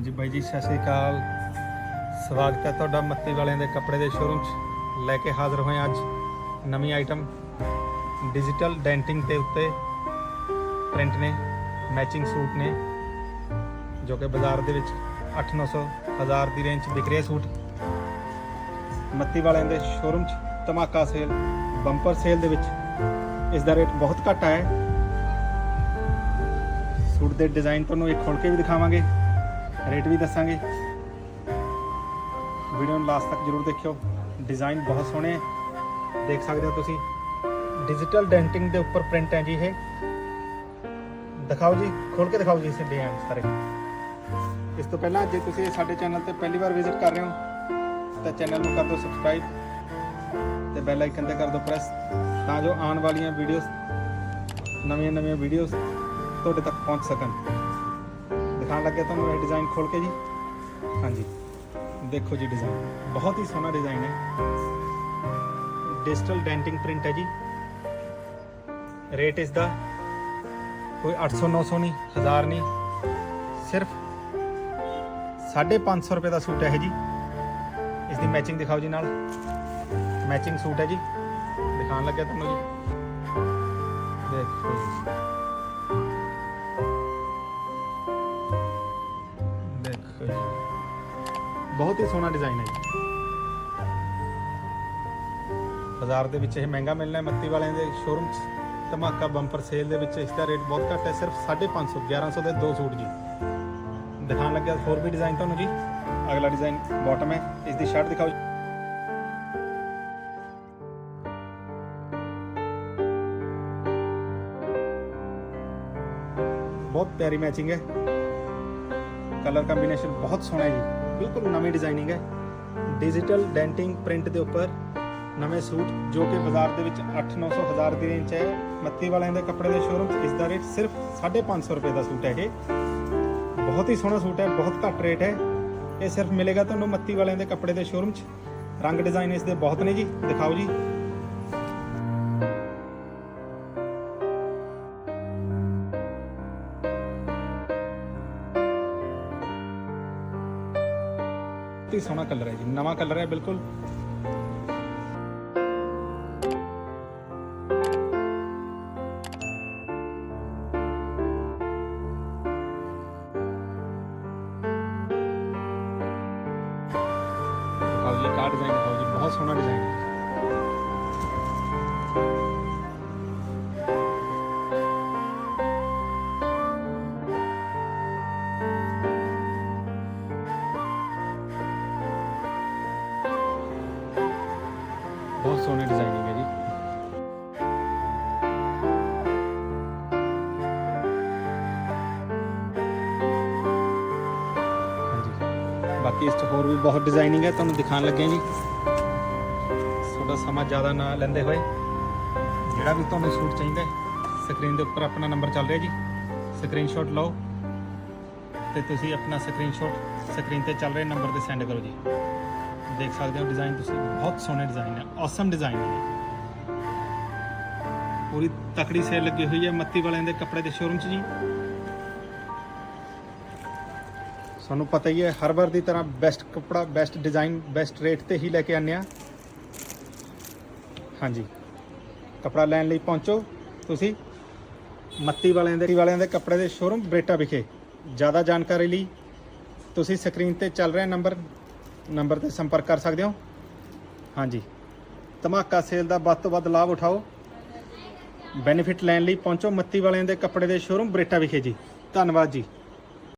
ਹਾਂਜੀ ਬਾਈ ਜੀ, ਸਤਿ ਸ਼੍ਰੀ ਅਕਾਲ। ਸਵਾਗਤ ਹੈ ਤੁਹਾਡਾ ਮੱਤੀ ਵਾਲਿਆਂ ਦੇ ਕੱਪੜੇ ਦੇ ਸ਼ੋਰੂਮ 'ਚ। ਲੈ ਕੇ ਹਾਜ਼ਰ ਹੋਏ ਹਾਂ ਅੱਜ ਨਵੀਂ ਆਈਟਮ ਡਿਜੀਟਲ ਡੈਂਟਿੰਗ ਦੇ ਉੱਤੇ। ਪ੍ਰਿੰਟ ਨੇ ਮੈਚਿੰਗ ਸੂਟ ਨੇ, ਜੋ ਕਿ ਬਾਜ਼ਾਰ ਦੇ ਵਿੱਚ 8-900 ਹਜ਼ਾਰ ਦੀ ਰੇਂਜ 'ਚ ਵਿਕ ਰਹੇ ਸੂਟ। ਮੱਤੀ ਵਾਲਿਆਂ ਦੇ ਸ਼ੋਰੂਮ 'ਚ ਧਮਾਕਾ ਸੇਲ ਬੰਪਰ ਸੇਲ ਦੇ ਵਿੱਚ। ਇਸ ਦਾ ਰੇਟ ਬਹੁਤ ਘੱਟ ਹੈ ਸੂਟ ਦੇ ਡਿਜ਼ਾਈਨ ਤੁਹਾਨੂੰ ਇੱਕ ਖੋਲ ਕੇ ਵੀ ਦਿਖਾਵਾਂਗੇ। ਰੇਟ ਵੀ ਦੱਸਾਂਗੇ। ਵੀਡੀਓ ਨੂੰ ਲਾਸਟ ਤੱਕ ਜਰੂਰ ਦੇਖਿਓ। ਡਿਜ਼ਾਈਨ ਬਹੁਤ ਸੋਹਣੇ ਹੈ ਦੇਖ ਸਕਦੇ ਹੋ ਤੁਸੀਂ। ਡਿਜੀਟਲ ਡੈਂਟਿੰਗ ਦੇ ਉੱਪਰ ਪ੍ਰਿੰਟ ਹੈ ਜੀ ਇਹ। ਦਿਖਾਓ ਜੀ ਖੋਲ ਕੇ ਦਿਖਾਓ ਜੀ ਇਸ ਡਿਜ਼ਾਈਨ ਸਾਰੇ। ਇਸ ਤੋਂ ਪਹਿਲਾਂ ਜੇ ਤੁਸੀਂ ਸਾਡੇ ਚੈਨਲ ਤੇ ਪਹਿਲੀ ਵਾਰ ਵਿਜ਼ਿਟ ਕਰ ਰਹੇ ਹੋ, ਤਾਂ ਚੈਨਲ ਨੂੰ ਕਰ ਦਿਓ ਸਬਸਕ੍ਰਾਈਬ ਤੇ ਬੈਲ ਆਈਕਨ ਤੇ ਕਰ ਦਿਓ ਪ੍ਰੈਸ ਤਾਂ ਜੋ ਆਉਣ ਵਾਲੀਆਂ ਵੀਡੀਓਜ਼ ਨਵੀਆਂ ਨਵੀਆਂ ਵੀਡੀਓਜ਼ ਤੁਹਾਡੇ ਤੱਕ ਪਹੁੰਚ ਸਕਣ। ਦਿਖਾਉਣ ਲੱਗੇ ਤੁਹਾਨੂੰ ਇਹ ਡਿਜ਼ਾਈਨ ਖੋਲ ਕੇ ਜੀ। ਹਾਂਜੀ। ਦੇਖੋ ਜੀ ਡਿਜ਼ਾਈਨ ਬਹੁਤ ਹੀ ਸੋਹਣਾ ਡਿਜ਼ਾਈਨ ਹੈ। ਡਿਜੀਟਲ ਡੈਂਟਿੰਗ ਪ੍ਰਿੰਟ ਹੈ ਜੀ। ਰੇਟ ਇਸ ਦਾ ਕੋਈ 800 900 ਨਹੀਂ 1000 ਨਹੀਂ। ਸਿਰਫ 550 ਰੁਪਏ ਦਾ ਸੂਟ ਹੈ ਜੀ। ਇਸ ਦੀ ਮੈਚਿੰਗ ਦਿਖਾਓ ਜੀ ਨਾਲ। ਮੈਚਿੰਗ ਸੂਟ ਹੈ ਜੀ। ਦਿਖਾਉਣ ਲੱਗਿਆ ਤੁਹਾਨੂੰ ਜੀ। ਦੇਖੋ ਜੀ। ਬਹੁਤ ਹੀ ਸੋਹਣਾ ਡਿਜ਼ਾਈਨ ਹੈ ਜੀ। ਬਾਜ਼ਾਰ ਦੇ ਵਿੱਚ ਇਹ ਮਹਿੰਗਾ ਮਿਲਣਾ ਹੈ, ਮੱਤੀ ਵਾਲਿਆਂ ਦੇ ਸ਼ੋਰੂਮ 'ਚ ਧਮਾਕਾ ਬੰਪਰ ਸੇਲ ਦੇ ਵਿੱਚ ਇਸ ਦਾ ਰੇਟ ਬਹੁਤ ਘੱਟ ਹੈ, ਸਿਰਫ 550 1100 ਦੇ ਦੋ ਸੂਟ ਜੀ। ਦਿਖਾਉਣ ਲੱਗਿਆ ਹੋਰ ਵੀ ਡਿਜ਼ਾਈਨ ਤੁਹਾਨੂੰ ਜੀ। ਅਗਲਾ ਡਿਜ਼ਾਈਨ ਬਾਟਮ ਹੈ, ਇਸ ਦੀ ਸ਼ਰਟ ਦਿਖਾਓ ਜੀ। ਬਹੁਤ ਪਿਆਰੀ ਮੈਚਿੰਗ ਹੈ। ਕਲਰ ਕੰਬੀਨੇਸ਼ਨ ਬਹੁਤ ਸੋਹਣਾ ਹੈ ਜੀ। ਬਿਲਕੁਲ ਨਵੀਂ ਡਿਜ਼ਾਈਨਿੰਗ ਹੈ। ਡਿਜੀਟਲ ਡੈਂਟਿੰਗ ਪ੍ਰਿੰਟ ਦੇ ਉੱਪਰ ਨਵੇਂ ਸੂਟ, ਜੋ ਕਿ ਬਾਜ਼ਾਰ ਦੇ ਵਿੱਚ 8-900 ਹਜ਼ਾਰ ਦੀ ਰੇਂਜ 'ਚ ਹੈ। ਮੱਤੀ ਵਾਲਿਆਂ ਦੇ ਕੱਪੜੇ ਦੇ ਸ਼ੋਰੂਮ 'ਚ ਇਸ ਦਾ ਰੇਟ ਸਿਰਫ 550 ਰੁਪਏ ਦਾ ਸੂਟ ਹੈ ਇਹ। ਬਹੁਤ ਹੀ ਸੋਹਣਾ ਸੂਟ ਹੈ, ਬਹੁਤ ਘੱਟ ਰੇਟ ਹੈ। ਇਹ ਸਿਰਫ ਮਿਲੇਗਾ ਤੁਹਾਨੂੰ ਮੱਤੀ ਵਾਲਿਆਂ ਦੇ ਕੱਪੜੇ ਦੇ ਸ਼ੋਰੂਮ 'ਚ। ਰੰਗ ਡਿਜ਼ਾਈਨ ਇਸ ਦੇ ਬਹੁਤ ਨੇ ਜੀ। ਦਿਖਾਓ ਜੀ। ਬਹੁਤ ਹੀ ਸੋਹਣਾ ਕਲਰ ਹੈ ਜੀ ਨਵਾਂ ਕਲਰ ਹੈ ਬਿਲਕੁਲ ਦਿਖਾਓ ਜੀ ਕਾ ਡਿਜ਼ਾਈਨ ਦਿਖਾਓ ਜੀ ਬਹੁਤ ਸੋਹਣਾ ਡਿਜ਼ਾਈਨ ਹੈ ਬਹੁਤ ਸੋਹਣੀ ਡਿਜ਼ਾਈਨਿੰਗ ਹੈ ਜੀ। ਬਾਕੀ ਇਸ 'ਚ ਹੋਰ ਵੀ ਬਹੁਤ ਡਿਜ਼ਾਈਨਿੰਗ ਹੈ, ਤੁਹਾਨੂੰ ਦਿਖਾਉਣ ਲੱਗੇ ਜੀ। ਤੁਹਾਡਾ ਸਮਾਂ ਜ਼ਿਆਦਾ ਨਾ ਲੈਂਦੇ ਹੋਏ, ਜਿਹੜਾ ਵੀ ਤੁਹਾਨੂੰ ਸੂਟ ਚਾਹੀਦਾ ਸਕਰੀਨ ਦੇ ਉੱਪਰ ਆਪਣਾ ਨੰਬਰ ਚੱਲ ਰਿਹਾ ਜੀ। ਸਕਰੀਨਸ਼ਾਟ ਲਓ। ਤੇ ਤੁਸੀਂ ਆਪਣਾ ਸਕਰੀਨਸ਼ਾਟ ਸਕਰੀਨ ਤੇ ਚੱਲ ਰਹੇ ਨੰਬਰ ਤੇ ਸੈਂਡ ਕਰੋ ਜੀ। ਦੇਖ ਸਕਦੇ ਹੋ ਡਿਜ਼ਾਈਨ ਤੁਸੀਂ। ਬਹੁਤ ਸੋਹਣੇ ਡਿਜ਼ਾਈਨ ਹੈ ਔਸਮ ਡਿਜ਼ਾਈਨ ਹੈ ਪੂਰੀ ਤਕੜੀ ਸੇਲ ਲੱਗੀ ਹੋਈ ਹੈ ਮੱਤੀ ਵਾਲਿਆਂ ਦੇ ਕੱਪੜੇ ਦੇ ਸ਼ੋਰੂਮ 'ਚ ਜੀ। ਸਾਨੂੰ ਪਤਾ ਹੀ ਹੈ, ਹਰ ਵਾਰ ਦੀ ਤਰ੍ਹਾਂ ਬੈਸਟ ਕੱਪੜਾ ਬੈਸਟ ਡਿਜ਼ਾਈਨ ਬੈਸਟ ਰੇਟ ਤੇ ਹੀ ਲੈ ਕੇ ਆਉਂਦੇ ਆ ਹਾਂਜੀ। ਕੱਪੜਾ ਲੈਣ ਲਈ ਪਹੁੰਚੋ ਤੁਸੀਂ। ਮੱਤੀ ਵਾਲਿਆਂ ਦੇ ਵਾਲਿਆਂ ਦੇ ਕੱਪੜੇ ਦੇ ਸ਼ੋਰੂਮ ਬਰੇਟਾ ਵਿਖੇ। ਜ਼ਿਆਦਾ ਜਾਣਕਾਰੀ ਲਈ ਤੁਸੀਂ ਸਕਰੀਨ ਤੇ ਚੱਲ ਰਿਹਾ ਨੰਬਰ ਨੰਬਰ ਤੇ ਸੰਪਰਕ ਕਰ ਸਕਦੇ ਹੋ? ਹਾਂਜੀ। ਧਮਾਕਾ ਸੇਲ ਦਾ ਵੱਧ ਤੋਂ ਵੱਧ ਲਾਭ ਉਠਾਓ। ਬੈਨੀਫਿਟ ਲੈਣ ਲਈ ਪਹੁੰਚੋ ਮੱਤੀ ਵਾਲਿਆਂ ਦੇ ਕੱਪੜੇ ਦੇ ਸ਼ੋਰੂਮ ਬਰੇਟਾ ਵਿਖੇ ਜੀ। ਧੰਨਵਾਦ ਜੀ।